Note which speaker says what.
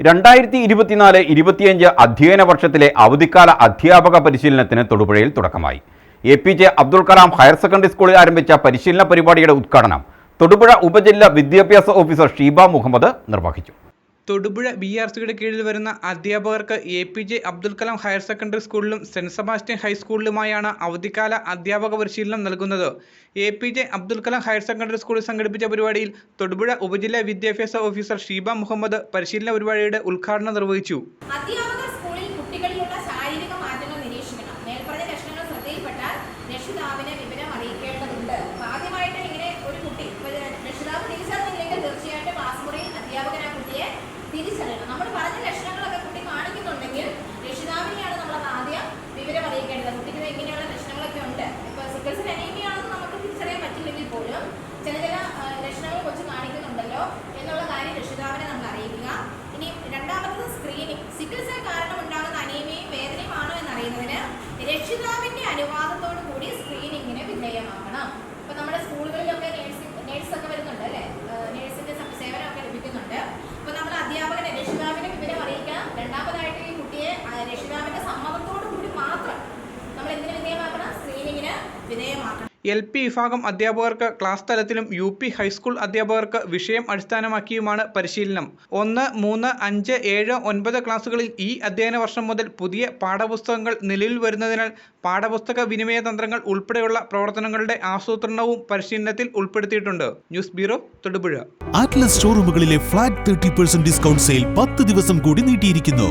Speaker 1: രണ്ടായിരത്തി ഇരുപത്തിനാല് ഇരുപത്തിയഞ്ച് അധ്യയന വർഷത്തിലെ അവധിക്കാല അധ്യാപക പരിശീലനത്തിന് തൊടുപുഴയിൽ തുടക്കമായി. A P J Abdul Kalam higher secondary സ്കൂളിൽ ആരംഭിച്ച പരിശീലന പരിപാടിയുടെ ഉദ്ഘാടനം തൊടുപുഴ ഉപജില്ലാ വിദ്യാഭ്യാസ ഓഫീസർ ഷീബ മുഹമ്മദ് നിർവഹിച്ചു.
Speaker 2: തൊടുപുഴ ബി ആർ സിയുടെ കീഴിൽ വരുന്ന അധ്യാപകർക്ക് A P J Abdul Kalam higher secondary സ്കൂളിലും സെന്റ് സെബാസ്റ്റ്യൻ ഹൈസ്കൂളിലുമായാണ് അവധിക്കാല അധ്യാപക പരിശീലനം നൽകുന്നത്. A P J Abdul Kalam higher secondary സ്കൂളിൽ സംഘടിപ്പിച്ച പരിപാടിയിൽ തൊടുപുഴ ഉപജില്ലാ വിദ്യാഭ്യാസ ഓഫീസർ ഷീബ മുഹമ്മദ് പരിശീലന പരിപാടിയുടെ ഉദ്ഘാടനം നിർവഹിച്ചു.
Speaker 3: അധ്യാപകർ സ്കൂളിൽ സ്ക്രീനിങ് കാരണമുണ്ടാകുന്ന അനീമയും വേദനയും ആണോ എന്നറിയുന്നതിന് രക്ഷിതാവിന്റെ അനുവാദത്തോടു കൂടി സ്ക്രീനിങ്ങിന് വിധേയമാക്കണം ഇപ്പൊ നമ്മുടെ സ്കൂളുകളിലൊക്കെ നേഴ്സ് ഒക്കെ വരുന്നുണ്ട് അല്ലെ? നേഴ്സിന്റെ സേവനമൊക്കെ ലഭിക്കുന്നുണ്ട്. അപ്പൊ നമ്മൾ അധ്യാപകനെ രക്ഷിതാവിനെ വിവരം അറിയിക്കാം. രണ്ടാമതായിട്ട് ഈ കുട്ടിയെ രക്ഷിതാവിന്റെ സമ്മതത്തോടു കൂടി മാത്രം നമ്മൾ എന്തിനു വിധേയമാക്കണം? സ്ക്രീനിങ്ങിന് വിധേയമാക്കണം.
Speaker 2: എൽ പി വിഭാഗം അധ്യാപകർക്ക് ക്ലാസ് തലത്തിലും യു പി ഹൈസ്കൂൾ അധ്യാപകർക്ക് വിഷയം അടിസ്ഥാനമാക്കിയുമാണ് പരിശീലനം. ഒന്ന് മൂന്ന് അഞ്ച് ഏഴ് ഒൻപത് ക്ലാസ്സുകളിൽ ഈ അധ്യയന വർഷം മുതൽ പുതിയ പാഠപുസ്തകങ്ങൾ നിലവിൽ വരുന്നതിനാൽ പാഠപുസ്തക വിനിമയ തന്ത്രങ്ങൾ ഉൾപ്പെടെയുള്ള പ്രവർത്തനങ്ങളുടെ ആസൂത്രണവും പരിശീലനത്തിൽ ഉൾപ്പെടുത്തിയിട്ടുണ്ട്. News bureau Thodupuzha.
Speaker 4: Atlas ഷോറൂമുകളിലെ flat thirty percent discount sale പത്ത് ദിവസം കൂടി നീട്ടിയിരിക്കുന്നു.